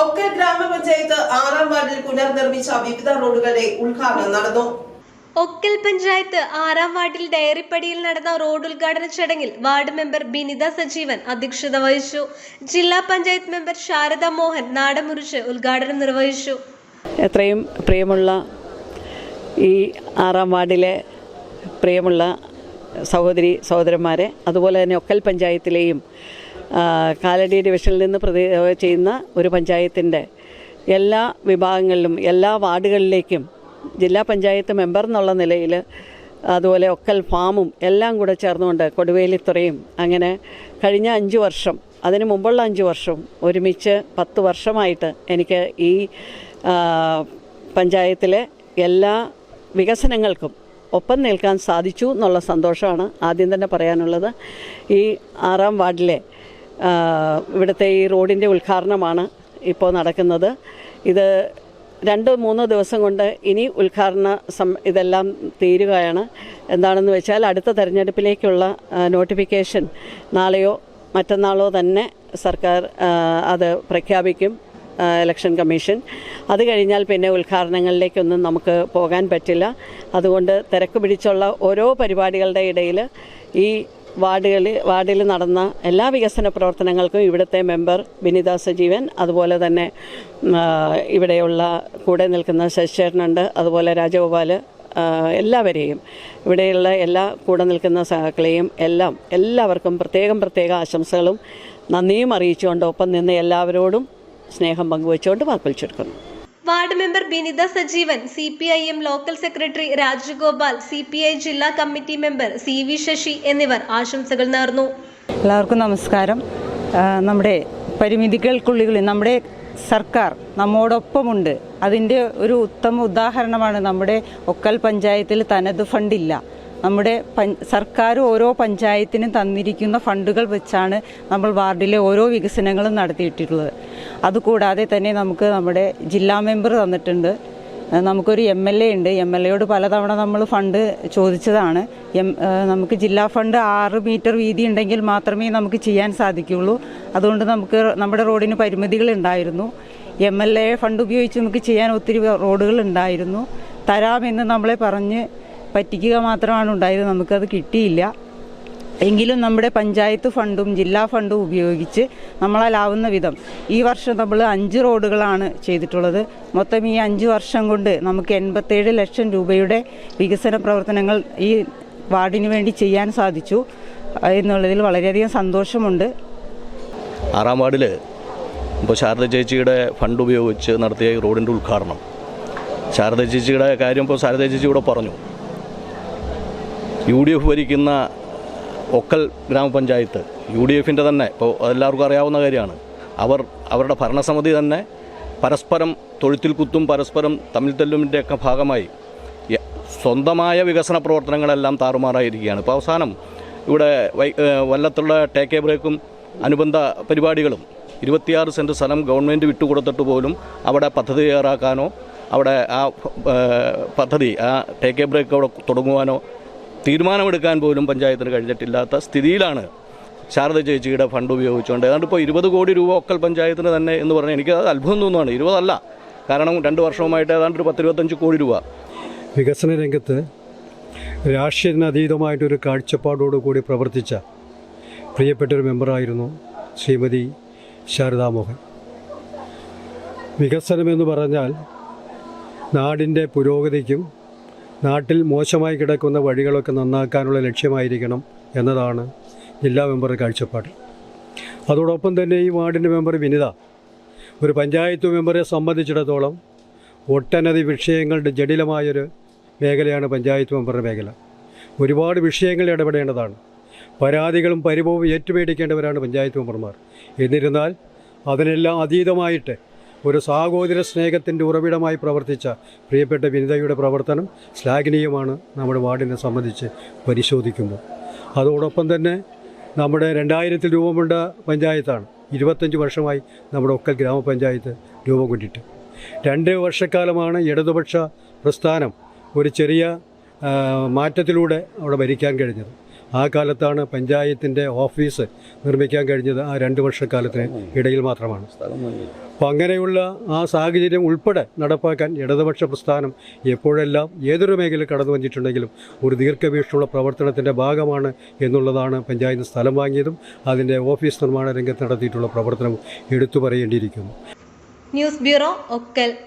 ഒക്കൽ ഗ്രാമപഞ്ചായത്ത് ആറാം വാർഡിൽ പുനർനിർമ്മിച്ച വിവിധ റോഡുകളുടെ ഉദ്ഘാടനം നടന്നു. ഒക്കൽ പഞ്ചായത്ത് ആറാം വാർഡിൽ ഡയറിപ്പടിയിൽ നടന്ന റോഡ് ഉദ്ഘാടന ചടങ്ങിൽ വാർഡ് മെമ്പർ ബിനിത സജീവൻ അധ്യക്ഷത വഹിച്ചു. ജില്ലാ പഞ്ചായത്ത് മെമ്പർ ശാരദ മോഹൻ നാടമുറിച്ച് ഉദ്ഘാടനം നിർവഹിച്ചു. എത്രയും പ്രിയമുള്ള ഈ ആറാം വാർഡിലെ പ്രിയമുള്ള സഹോദരി സഹോദരന്മാരെ അതുപോലെ തന്നെ ഒക്കൽ പഞ്ചായത്തിലെയും കാലടി ഡിവിഷനിൽ നിന്ന് പ്രതി ചെയ്യുന്ന ഒരു പഞ്ചായത്തിന്റെ എല്ലാ വിഭാഗങ്ങളിലും എല്ലാ വാർഡുകളിലേക്കും ജില്ലാ പഞ്ചായത്ത് മെമ്പർ എന്നുള്ള നിലയിൽ അതുപോലെ ഒക്കൽ ഫാമും എല്ലാം കൂടെ ചേർന്നുകൊണ്ട് കൊടുവേലിത്തുറയും. അങ്ങനെ കഴിഞ്ഞ അഞ്ച് വർഷം അതിന് മുമ്പുള്ള അഞ്ച് വർഷം ഒരുമിച്ച് പത്ത് വർഷമായിട്ട് എനിക്ക് ഈ പഞ്ചായത്തിലെ എല്ലാ വികസനങ്ങൾക്കും ഒപ്പം നിൽക്കാൻ സാധിച്ചു എന്നുള്ള സന്തോഷമാണ് ആദ്യം തന്നെ പറയാനുള്ളത്. ഈ ആറാം വാർഡിലെ ഇവിടുത്തെ ഈ റോഡിന്റെ ഉദ്ഘാടനമാണ് ഇപ്പോൾ നടക്കുന്നത്. ഇത് രണ്ട് മൂന്ന് ദിവസം കൊണ്ട് ഇനി ഉദ്ഘാടന സം ഇതെല്ലാം തീരുകയാണ്. എന്താണെന്ന് വെച്ചാൽ അടുത്ത തെരഞ്ഞെടുപ്പിലേക്കുള്ള നോട്ടിഫിക്കേഷൻ നാളെയോ മറ്റന്നാളോ തന്നെ സർക്കാർ അത് പ്രഖ്യാപിക്കും ഇലക്ഷൻ കമ്മീഷൻ. അത് കഴിഞ്ഞാൽ പിന്നെ ഉദ്ഘാടനങ്ങളിലേക്കൊന്നും നമുക്ക് പോകാൻ പറ്റില്ല. അതുകൊണ്ട് തിരക്ക് പിടിച്ചുള്ള ഓരോ പരിപാടികളുടെ ഇടയിൽ ഈ വാർഡുകളിൽ വാർഡിൽ നടന്ന എല്ലാ വികസന പ്രവർത്തനങ്ങൾക്കും ഇവിടുത്തെ മെമ്പർ വിനിത സജീവൻ അതുപോലെ തന്നെ ഇവിടെയുള്ള കൂടെ നിൽക്കുന്ന ശശിചേട്ടനുണ്ട് അതുപോലെ രാജഗോപാൽ എല്ലാവരെയും. ഇവിടെയുള്ള എല്ലാ കൂടെ നിൽക്കുന്ന സഹാക്കളെയും എല്ലാം എല്ലാവർക്കും പ്രത്യേകം പ്രത്യേക ആശംസകളും നന്ദിയും അറിയിച്ചുകൊണ്ട് ഒപ്പം നിന്ന് എല്ലാവരോടും സ്നേഹം പങ്കുവച്ചുകൊണ്ട് വാക്കുകൾ ചുരുക്കുന്നു. Ward member Binitha Sajeevan C P I M local secretary Rajagopal C P I ജില്ലാ committee member C V Sasi എന്നിവർ ആശംസകൾ നേർന്നു. എല്ലാവർക്കും നമസ്കാരം. നമ്മുടെ പരിമിതികൾക്കുള്ളിൽ നമ്മുടെ സർക്കാർ നമ്മോടൊപ്പമുണ്ട്. അതിന്റെ ഒരു ഉത്തമ ഉദാഹരണമാണ് നമ്മുടെ ഒക്കൽ പഞ്ചായത്തിൽ തനത് ഫണ്ടില്ല. നമ്മുടെ സർക്കാർ ഓരോ പഞ്ചായത്തിനും തന്നിരിക്കുന്ന ഫണ്ടുകൾ വെച്ചാണ് നമ്മൾ വാർഡിലെ ഓരോ വികസനങ്ങളും നടത്തിയിട്ടുള്ളത് അതുകൂടാതെ തന്നെ നമുക്ക് നമ്മുടെ ജില്ലാ മെമ്പർ തന്നിട്ടുണ്ട്. നമുക്കൊരു എം എൽ എ ഉണ്ട്. എം എൽ എയോട് പലതവണ നമ്മൾ ഫണ്ട് ചോദിച്ചതാണ്. എം നമുക്ക് ജില്ലാ ഫണ്ട് ആറ് മീറ്റർ വീതി ഉണ്ടെങ്കിൽ മാത്രമേ നമുക്ക് ചെയ്യാൻ സാധിക്കുകയുള്ളൂ അതുകൊണ്ട് നമുക്ക് നമ്മുടെ റോഡിന് പരിമിതികൾ ഉണ്ടായിരുന്നു. എം എൽ എ ഫണ്ട് ഉപയോഗിച്ച് നമുക്ക് ചെയ്യാൻ ഒത്തിരി റോഡുകൾ ഉണ്ടായിരുന്നു. തരാമെന്ന് നമ്മളെ പറഞ്ഞ് പറ്റിക്കുക മാത്രമാണ് ഉണ്ടായത്. നമുക്കത് കിട്ടിയില്ല. എങ്കിലും നമ്മുടെ പഞ്ചായത്ത് ഫണ്ടും ജില്ലാ ഫണ്ടും ഉപയോഗിച്ച് നമ്മളാലാവുന്ന വിധം ഈ വർഷം നമ്മൾ അഞ്ച് റോഡുകളാണ് ചെയ്തിട്ടുള്ളത്. മൊത്തം ഈ അഞ്ച് വർഷം കൊണ്ട് നമുക്ക് എൺപത്തേഴ് ലക്ഷം രൂപയുടെ വികസന പ്രവർത്തനങ്ങൾ ഈ വാർഡിന് വേണ്ടി ചെയ്യാൻ സാധിച്ചു. എന്നുള്ളതിൽ വളരെയധികം സന്തോഷമുണ്ട്. ആറാം വാർഡിൽ ഇപ്പോൾ ശാരദ ചേച്ചിയുടെ ഫണ്ട് ഉപയോഗിച്ച് നടത്തിയ റോഡിന്റെ ഉദ്ഘാടനം. ശാരദ ചേച്ചിയുടെ കാര്യം ഇപ്പോൾ ശാരദ ചേച്ചി ഇവിടെ പറഞ്ഞു. യു ഡി എഫ് ഭരിക്കുന്ന ഒക്കൽ ഗ്രാമപഞ്ചായത്ത് യു ഡി എഫിന്റെ തന്നെ ഇപ്പോൾ എല്ലാവർക്കും അറിയാവുന്ന കാര്യമാണ്. അവർ അവരുടെ ഭരണസമിതി തന്നെ പരസ്പരം തൊഴുത്തിൽ കുത്തും പരസ്പരം തമ്മിൽ തല്ലുമിന്റെയൊക്കെ ഭാഗമായി സ്വന്തമായ വികസന പ്രവർത്തനങ്ങളെല്ലാം താറുമാറായിരിക്കുകയാണ്. ഇപ്പോൾ അവസാനം ഇവിടെ വല്ലത്തുള്ള ടേക്ക് എ ബ്രേക്കും അനുബന്ധ പരിപാടികളും ഇരുപത്തിയാറ് സെന്റ് സ്ഥലം ഗവൺമെന്റ് വിട്ടുകൊടുത്തിട്ട് പോലും അവിടെ പദ്ധതി തയ്യാറാക്കാനോ അവിടെ ആ പദ്ധതി ആ ടേക്ക് എ ബ്രേക്ക് അവിടെ തുടങ്ങുവാനോ തീരുമാനമെടുക്കാൻ പോലും പഞ്ചായത്തിന് കഴിഞ്ഞിട്ടില്ലാത്ത സ്ഥിതിയിലാണ് ശാരദ ചേച്ചിയുടെ ഫണ്ട് ഉപയോഗിച്ചുകൊണ്ട്. ഏതാണ്ട് ഇപ്പോൾ ഇരുപത് കോടി രൂപ ഒക്കൽ പഞ്ചായത്തിന് തന്നെ എന്ന് പറഞ്ഞാൽ എനിക്ക് അത് അത്ഭുതം തോന്നുവാണ്. ഇരുപതല്ല. കാരണം രണ്ട് വർഷവുമായിട്ട് ഏതാണ്ട് ഒരു പത്തിരുപത്തഞ്ച് കോടി രൂപ. വികസന രംഗത്ത് രാഷ്ട്രീയത്തിനതീതമായിട്ടൊരു കാഴ്ചപ്പാടോടുകൂടി പ്രവർത്തിച്ച പ്രിയപ്പെട്ടൊരു മെമ്പറായിരുന്നു ശ്രീമതി ശാരദാമോഹൻ വികസനമെന്ന് പറഞ്ഞാൽ നാടിന്റെ പുരോഗതിക്കും നാട്ടിൽ മോശമായി കിടക്കുന്ന വഴികളൊക്കെ നന്നാക്കാനുള്ള ലക്ഷ്യമായിരിക്കണം എന്നതാണ് ജില്ലാ മെമ്പർ കാഴ്ചപ്പാട്. അതോടൊപ്പം തന്നെ ഈ വാർഡിന്റെ മെമ്പർ വിനിത ഒരു പഞ്ചായത്ത് മെമ്പറെ സംബന്ധിച്ചിടത്തോളം ഒട്ടനവധി വിഷയങ്ങളുടെ ജടിലമായൊരു മേഖലയാണ് പഞ്ചായത്ത് മെമ്പറുടെ മേഖല. ഒരുപാട് വിഷയങ്ങൾ ഇടപെടേണ്ടതാണ്. പരാതികളും പരിഭവവും ഏറ്റുമേടിക്കേണ്ടവരാണ് പഞ്ചായത്ത് മെമ്പർമാർ. എന്നിരുന്നാൽ അതിനെല്ലാം അതീതമായിട്ട് ഒരു സാഹോദര സ്നേഹത്തിന്റെ ഉറവിടമായി പ്രവർത്തിച്ച പ്രിയപ്പെട്ട വിനിതയുടെ പ്രവർത്തനം ശ്ലാഘനീയമാണ് നമ്മുടെ വാർഡിനെ സംബന്ധിച്ച് പരിശോധിക്കുമ്പോൾ. അതോടൊപ്പം തന്നെ നമ്മുടെ രണ്ടായിരത്തിൽ രൂപമുണ്ട പഞ്ചായത്താണ്. ഇരുപത്തഞ്ച് വർഷമായി നമ്മുടെ ഒക്കൽ ഗ്രാമപഞ്ചായത്ത് രൂപം കൊണ്ടിട്ട്. രണ്ട് വർഷക്കാലമാണ് ഇടതുപക്ഷ പ്രസ്ഥാനം ഒരു ചെറിയ മാറ്റത്തിലൂടെ അവിടെ ഭരിക്കാൻ കഴിഞ്ഞത്. ആ കാലത്താണ് പഞ്ചായത്തിന്റെ ഓഫീസ് നിർമ്മിക്കാൻ കഴിഞ്ഞത് ആ രണ്ട് വർഷക്കാലത്തിന് ഇടയിൽ മാത്രമാണ്. അപ്പോൾ അങ്ങനെയുള്ള ആ സാഹചര്യം ഉൾപ്പെടെ നടപ്പാക്കാൻ ഇടതുപക്ഷ പ്രസ്ഥാനം എപ്പോഴെല്ലാം ഏതൊരു മേഖല കടന്നു വന്നിട്ടുണ്ടെങ്കിലും ഒരു ദീർഘവീക്ഷണമുള്ള പ്രവർത്തനത്തിന്റെ ഭാഗമാണ് എന്നുള്ളതാണ് പഞ്ചായത്ത് സ്ഥലം വാങ്ങിയതും അതിന്റെ ഓഫീസ് നിർമ്മാണ രംഗത്ത് നടത്തിയിട്ടുള്ള പ്രവർത്തനവും എടുത്തു പറയേണ്ടിയിരിക്കുന്നു. News bureau Okkal.